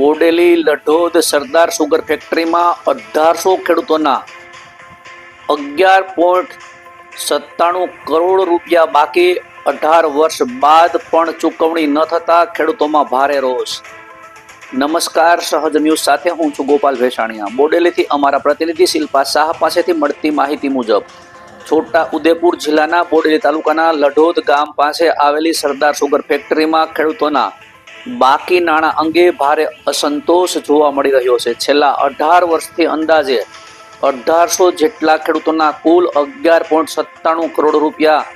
બોડેલી લઢોદ સરદાર sugar ફેક્ટરીમાં અઢારસો ખેડૂતોના અગિયાર પોઈન્ટ સત્તાણું કરોડ રૂપિયા બાકી અઢાર વર્ષ બાદ પણ ચૂકવણી ન થતા ખેડૂતોમાં ભારે રોષ. નમસ્કાર, સહજ ન્યૂઝ સાથે હું છું ગોપાલ ભેસાણીયા. બોડેલીથી અમારા પ્રતિનિધિ શિલ્પા શાહ પાસેથી મળતી માહિતી મુજબ, છોટા ઉદેપુર જિલ્લાના બોડેલી તાલુકાના લઢોદ ગામ પાસે આવેલી સરદાર સુગર ફેક્ટરીમાં ખેડૂતોના બાકી નાણાં અંગે ભારે અસંતોષ જોવા મળી રહ્યો છે. છેલ્લા અઢાર વર્ષથી અંદાજે અઢારસો જેટલા ખેડૂતોના કુલ અગિયાર પોઈન્ટ સત્તાણું કરોડ રૂપિયા,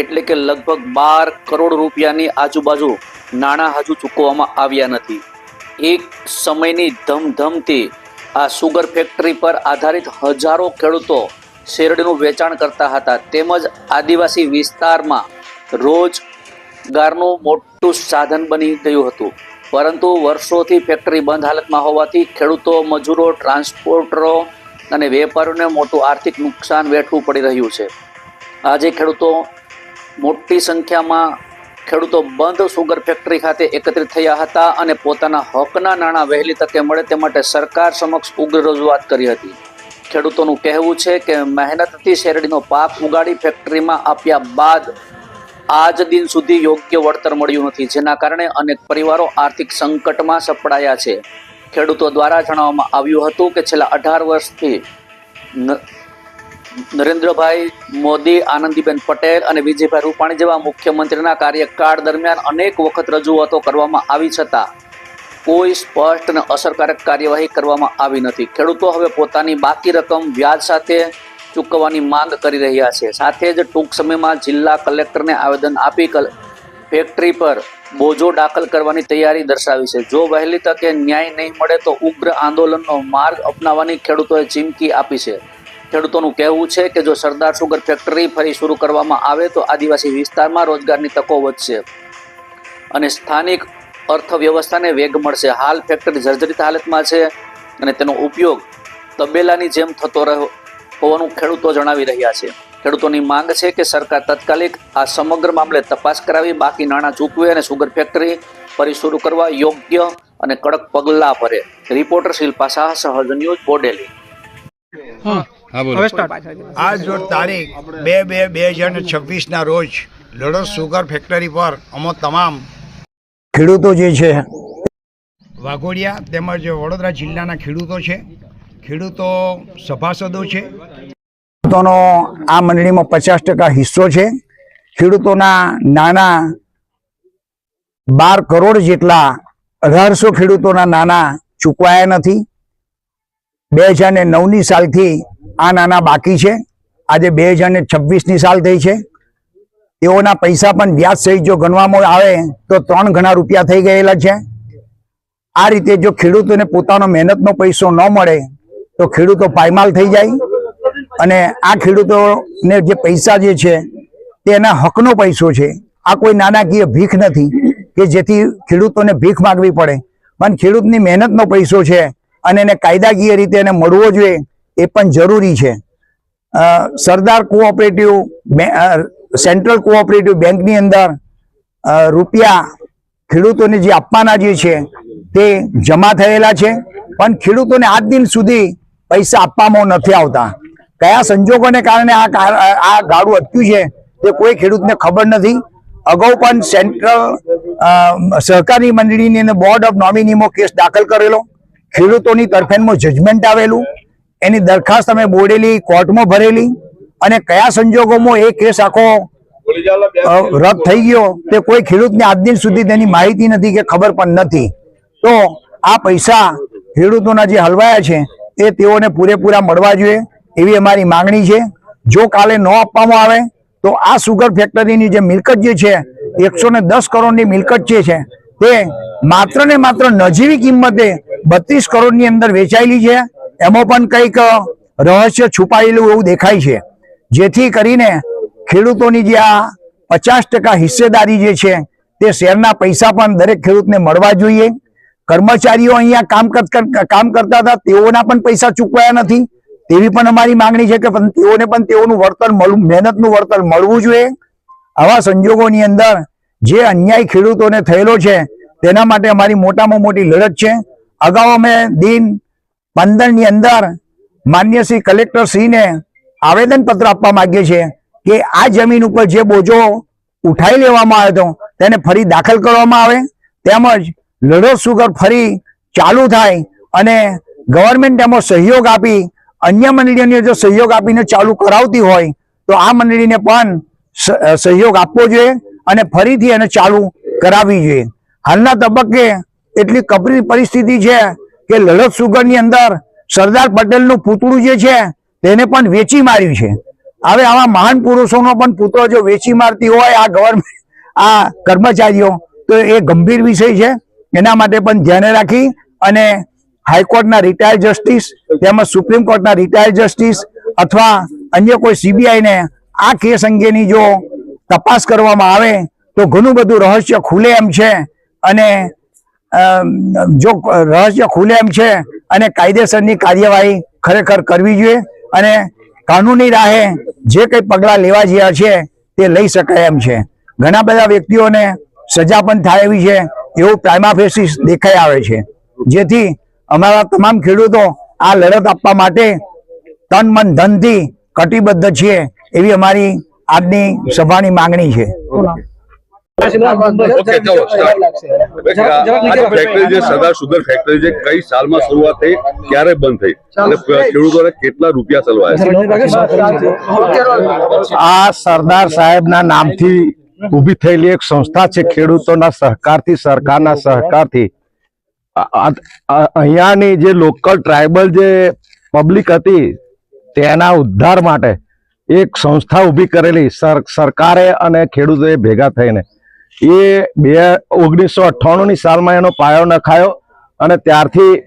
એટલે કે લગભગ બાર કરોડ રૂપિયાની આજુબાજુ નાણાં હજુ ચૂકવવામાં આવ્યા નથી. એક સમયની ધમધમતી આ સુગર ફેક્ટરી પર આધારિત હજારો ખેડૂતો શેરડીનું વેચાણ કરતા હતા. તેમજ આદિવાસી વિસ્તારમાં રોજગારનું મોટું સાધન બની ગયું હતું. પરંતુ વર્ષોથી ફેક્ટરી બંધ હાલતમાં હોવાથી ખેડૂતો, મજૂરો ટ્રાન્સપોર્ટરો અને વેપારીઓને મોટું આર્થિક નુકસાન વેઠવું પડી રહ્યું છે. આજે ખેડૂતો મોટી સંખ્યામાં ખેડૂતો બંધ સુગર ફેક્ટરી ખાતે એકત્રિત થયા હતા અને પોતાના હકના નાણાં વહેલી તકે મળે તે માટે સરકાર સમક્ષ ઉગ્ર રજૂઆત કરી હતી. ખેડૂતોનું કહેવું છે કે મહેનતથી શેરડીનો પાક ઉગાડી ફેક્ટરીમાં આપ્યા બાદ આજ દિન સુધી યોગ્ય વળતર મળ્યું નથી. જેના કારણે અનેક પરિવારો આર્થિક સંકટમાં સપડાયા છે. ખેડૂતો દ્વારા જણાવવામાં આવ્યું હતું કે છેલ્લા અઢાર વર્ષથી નરેન્દ્રભાઈ મોદી, આનંદીબેન પટેલ અને વિજયભાઈ રૂપાણી જેવા મુખ્યમંત્રીના કાર્યકાળ દરમિયાન અનેક વખત રજૂઆતો કરવામાં આવી છતાં કોઈ સ્પષ્ટ અને અસરકારક કાર્યવાહી કરવામાં આવી નથી. ખેડૂતો હવે પોતાની બાકી રકમ વ્યાજ સાથે ચૂકવવાની માંગ કરી રહ્યા છે. સાથે જ ટૂંક સમયમાં જિલ્લા કલેક્ટરને આવેદન આપી ફેક્ટરી પર બોજો દાખલ કરવાની તૈયારી દર્શાવી છે. જો વહેલી તકે ન્યાય નહીં મળે તો ઉગ્ર આંદોલનનો માર્ગ અપનાવવાની ખેડૂતોએ ચીમકી આપી છે. ખેડૂતોનું કહેવું છે કે જો સરદાર સુગર ફેક્ટરી ફરી શરૂ કરવામાં આવે તો આદિવાસી વિસ્તારમાં રોજગારની તકો વધશે અને સ્થાનિક અર્થવ્યવસ્થાને વેગ મળશે. હાલ ફેક્ટરી જર્જરિત હાલતમાં છે અને તેનો ઉપયોગ તબેલાની જેમ થતો રહ્યો હોવાનું ખેડૂતો જણાવી રહ્યા છે. ખેડૂતોની માંગ છે કે સરકાર તાત્કાલિક આ સમગ્ર મામલે તપાસ કરાવી બાકી નાણાં ચૂકવે અને સુગર ફેક્ટરી ફરી શરૂ કરવા યોગ્ય અને કડક પગલાં ભરે. રિપોર્ટર શિલ્પા શાહ સહજ ન્યૂઝ બોડેલી. આજ રોજ તારીખ બે બે બે હજાર ને છવ્વીસના રોજ લડત સુગર ફેક્ટરી પર અમો તમામ ખેડૂતો જે છે વાઘોડિયા તેમજ વડોદરા જિલ્લાના ખેડૂતો છે ખેડૂતો સભાસદો છે. ખેડૂતોનો આ મંડળીમાં પચાસ ટકા હિસ્સો છે. ખેડૂતોના નાના બાર કરોડ જેટલા અઢારસો ખેડૂતોના નાના ચૂકવાયા નથી. બે હજાર ને નવની સાલથી આ નાના બાકી છે. આજે બે હજાર ને છવ્વીસની સાલ થઈ છે. તેઓના પૈસા પણ વ્યાજ સહિત જો ગણવામાં આવે તો ત્રણ ઘણા રૂપિયા થઈ ગયેલા છે. આ રીતે જો ખેડૂતોને પોતાનો મહેનતનો પૈસો ન મળે તો ખેડૂતો પાયમાલ થઈ જાય અને આ ખેડૂતોને જે પૈસા જે છે તે એના હકનો પૈસો છે. આ કોઈ નાણાકીય ભીખ નથી કે જેથી ખેડૂતોને ભીખ માગવી પડે. પણ ખેડૂતની મહેનતનો પૈસો છે અને એને કાયદાકીય રીતે એને મળવો જોઈએ એ પણ જરૂરી છે. સરદાર કોઓપરેટિવ સેન્ટ્રલ કોઓપરેટિવ બેંકની અંદર રૂપિયા ખેડૂતોને જે આપવાના જે છે તે જમા થયેલા છે. પણ ખેડૂતોને આજ દિન સુધી પૈસા આપવામાં નથી આવતા. કયા સંજોગોને કારણે આ આ ગાડું અટક્યું છે તે કોઈ ખેડૂતને ખબર નથી. અગાઉ પણ સેન્ટ્રલ સહકારી મંડળીની અને બોર્ડ ઓફ નોમિનીમાં કેસ દાખલ કરેલો. ખેડૂતોની તરફેણમાં જજમેન્ટ આવેલું. એની દરખાસ્ત અમે બોડેલી, કોર્ટમાં ભરેલી. અને કયા સંજોગોમાં એ કેસ આખો રદ થઈ ગયો તે કોઈ ખેડૂતને આજ દિન સુધી તેની માહિતી નથી કે ખબર પણ નથી. તો આ પૈસા ખેડૂતોના જે હલવાયા છે એ તેઓને પૂરેપૂરા મળવા જોઈએ એવી અમારી માંગણી છે. જો કાલે ન આપવામાં આવે, તો આ સુગર ફેક્ટરીની જે મિલકત જે છે એકસો ને દસ કરોડની મિલકત જે છે, તે માત્ર ને માત્ર નજીવી કિંમતે બત્રીસ કરોડની અંદર વેચાયેલી છે. એમાં પણ કંઈક રહસ્ય છુપાયેલું એવું દેખાય છે. જેથી કરીને ખેડૂતોની જે આ પચાસ ટકા હિસ્સેદારી જે છે, તે શેરના પૈસા પણ દરેક ખેડૂતને મળવા જોઈએ. કર્મચારીઓ અહીંયા કામ કામ કરતા હતા, તેઓના પણ પૈસા ચૂકવાયા નથી. તેવી પણ અમારી માંગણી છે કે તેઓને પણ તેઓનું વળતર મળવું, મહેનતનું વળતર મળવું જોઈએ. આવા સંજોગોની અંદર જે અન્યાય ખેડૂતોને થયેલો છે, તેના માટે અમારી મોટામાં મોટી લડત છે. અગાઉ અમે દિન પંદરની અંદર માન્ય શ્રી કલેક્ટર શ્રીને આવેદન પત્ર આપવા માંગીએ છીએ કે આ જમીન ઉપર જે બોજો ઉઠાઈ લેવામાં આવ્યો હતો, તેને ફરી દાખલ કરવામાં આવે. તેમજ લડો સુગર ફરી, ચાલુ થાય અને ગવર્મેન્ટ એમાં સહયોગ આપી, અન્ય મંડળીઓને જો સહયોગ આપીને ચાલુ કરાવતી હોય, તો આ મંડળીને પણ સહયોગ આપવો જોઈએ અને ફરીથી એને ચાલુ કરાવવી જોઈએ. હાલના તબક્કે એટલી કપરી પરિસ્થિતિ છે કે લડત સુગરની અંદર સરદાર પટેલનું પૂતળું જે છે, તેને પણ વેચી માર્યું છે. હવે આવા મહાન પુરુષોનો પણ પુતળો જો વેચી મારતી હોય આ ગવર્મેન્ટ આ કર્મચારીઓ, તો એ ગંભીર વિષય છે. એના માટે પણ ધ્યાને રાખી અને હાઈકોર્ટના રિટાયર્ડ જસ્ટિસ તેમજ સુપ્રીમ કોર્ટના રિટાયર્ડ જસ્ટિસ અથવા અન્ય કોઈ સીબીઆઈને આ કેસ અંગેની જો તપાસ કરવામાં આવે તો ઘણું બધું રહસ્ય ખુલે એમ છે અને જો રહસ્ય ખુલે એમ છે અને કાયદેસરની કાર્યવાહી ખરેખર કરવી જોઈએ અને કાનૂની રાહે જે કંઈ પગલાં લેવા જેવા છે તે લઈ શકાય એમ છે. ઘણા બધા વ્યક્તિઓને સજા પણ થાય એવી છે એવું પ્રાઇમા ફેસિસ દેખાઈ આવે છે. જેથી અમારા તમામ ખેડૂતો આ લડત આપવા માટે તન મન ધનથી કટિબદ્ધ છીએ એવી અમારી આજની સભાની માંગણી છે. ફેક્ટરી જે સરદાર સુગર ફેક્ટરી છે કઈ સાલમાં શરૂઆત થઈ ક્યારે બંધ થઈ? અને ખેડૂતોને કેટલા રૂપિયા ચલવાયા? આ સરદાર સાહેબના નામથી ઊભી થયેલી એક સંસ્થા છે ખેડૂતોના સહકારથી, સરકારના સહકારથી. અહીંયાની જે લોકલ ટ્રાઇબલ જે પબ્લિક હતી, તેના ઉદ્ધાર માટે એક સંસ્થા ઊભી કરેલી, સર- સરકારે અને ખેડૂતોએ ભેગા થઈને. એ બે, ઓગણીસો અઠ્ઠાણુંની સાલમાં એનો પાયો નખાયો અને ત્યારથી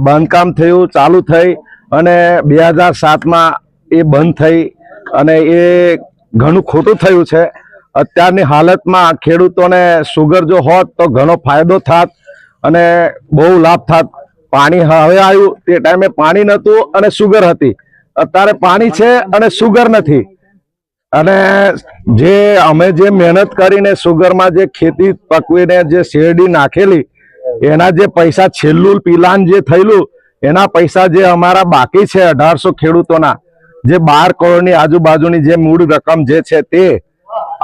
બાંધકામ થયું, ચાલુ થઈ અને બે હજાર સાતમાં એ બંધ થઈ અને એ ઘણું ખોટું થયું છે. અત્યારની હાલતમાં ખેડૂતોને સુગર જો હોત તો ઘણો ફાયદો થાત અને બહુ લાભ થાત. પાણી હવે આવ્યું, તે ટાઈમે પાણી નહોતું અને સુગર હતી. અત્યારે પાણી છે અને સુગર નથી. અને જે, અમે જે મહેનત કરીને સુગરમાં જે ખેતી પકવીને જે શેરડી નાખેલી, એના જે પૈસા છેલ્લું પીલાન જે થયેલું, એના પૈસા જે અમારા બાકી છે અઢારસો ખેડૂતોના, જે બાર કરોડની આજુબાજુની જે મૂળ રકમ જે છે તે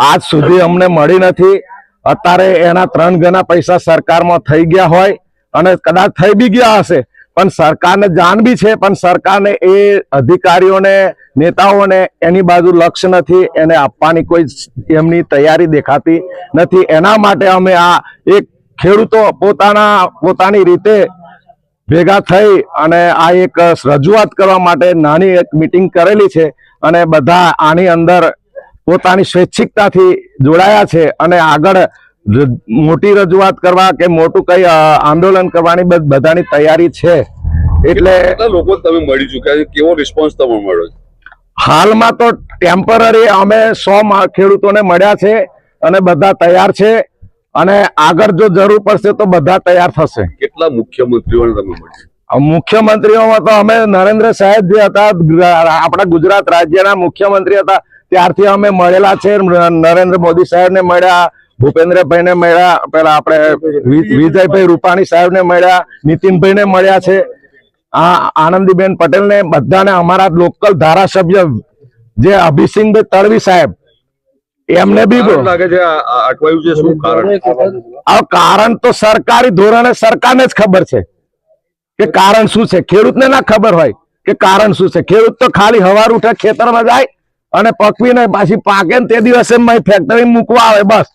આજ સુધી અમને મળી નથી. અત્યારે એના ત્રણ ગણા પૈસા સરકારમાં થઈ ગયા હોય અને કદાચ થઈ બી ગયા હશે. પણ સરકારને જાણ બી છે, પણ સરકારને એ અધિકારીઓને, નેતાઓને એની બાજુ લક્ષ્ય નથી. એને આપવાની કોઈ એમની તૈયારી દેખાતી નથી. એના માટે અમે આ એક ખેડૂતો પોતાના, પોતાની રીતે ભેગા થઈ અને આ એક રજૂઆત કરવા માટે નાની એક મીટિંગ કરેલી છે અને બધા આની અંદર પોતાની સ્વૈચ્છિકતાથી જોડાયા છે અને આગળ મોટી રજૂઆત કરવા કે મોટું કઈ આંદોલન કરવાની બધ- બધાની તૈયારી છે. એટલે લોકો તમે મળી ચુક્યા છે? કેવો રિસ્પોન્સ તમને મળ્યો છે? હાલમાં તો ટેમ્પરરી અમે સો ખેડૂતોને મળ્યા છે અને બધા તૈયાર છે. અને આગળ જો જરૂર પડશે તો બધા તૈયાર થશે. કેટલા મુખ્યમંત્રીઓને તમે મળ્યા મુખ્યમંત્રીઓમાં તો અમે નરેન્દ્ર સાહેબ જે હતા આપણા ગુજરાત રાજ્યના મુખ્યમંત્રી હતા ત્યારથી અમે મળેલા છે. નરેન્દ્ર મોદી સાહેબને મળ્યા ભૂપેન્દ્રભાઈ ને મળ્યા પેલા આપણે વિજયભાઈ રૂપાણી સાહેબ ને મળ્યા નીતિનભાઈ ને મળ્યા છે. આ આનંદીબેન પટેલ ને બધાને અમારા લોકલ ધારાસભ્ય જે અભિસિંહભાઈ તળવી સાહેબ એમને બી લાગે છે આ આ અટવાયું છે શું કારણ? આ કારણ તો સરકારી ધોરણે સરકારને જ ખબર છે કે કારણ શું છે. ખેડૂતને ના ખબર હોય કે કારણ શું છે. ખેડૂત તો ખાલી હવાર ઉઠે ખેતરમાં જાય અને પકવીને પાછી પાકે ને તે દિવસે ફેક્ટરી મૂકવા આવે, બસ.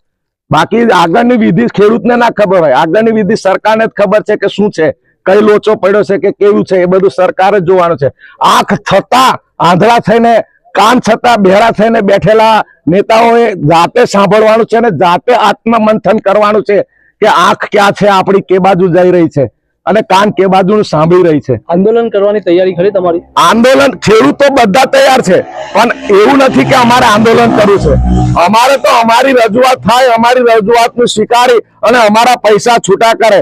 બાકી આગળની વિધિ ખેડૂતને ના ખબર હોય. આગળની વિધિ સરકારને જ ખબર છે કે શું છે, કઈ લોચો પડ્યો છે કે કેવું છે, એ બધું સરકાર જ જોવાનું છે. આંખ છતાં, આંધળા થઈને, કાન છતાં બહેરા થઈને બેઠેલા નેતાઓએ જાતે સાંભળવાનું છે અને જાતે આત્મમંથન કરવાનું છે કે આંખ ક્યાં છે, આપણી કે બાજુ જઈ રહી છે. અને કાન કે બાજુ સાંભળી રહી છે. આંદોલન કરવાની તૈયારી ખરી તમારી? આંદોલન ખેડૂતો બધા તૈયાર છે પણ એવું નથી કે અમારે આંદોલન કરવું છે. અમારે તો અમારી રજૂઆત થાય અમારી રજૂઆતનું સ્વીકારી અને અમારા પૈસા છૂટા કરે.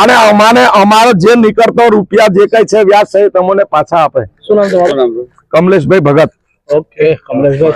અને અમાને અમારો જે નીકળતો રૂપિયા જે કઈ છે વ્યાજ સહિત અમને પાછા આપે. શું નામ તમારું? છે? કમલેશભાઈ ભગત. ઓકે કમલેશભાઈ.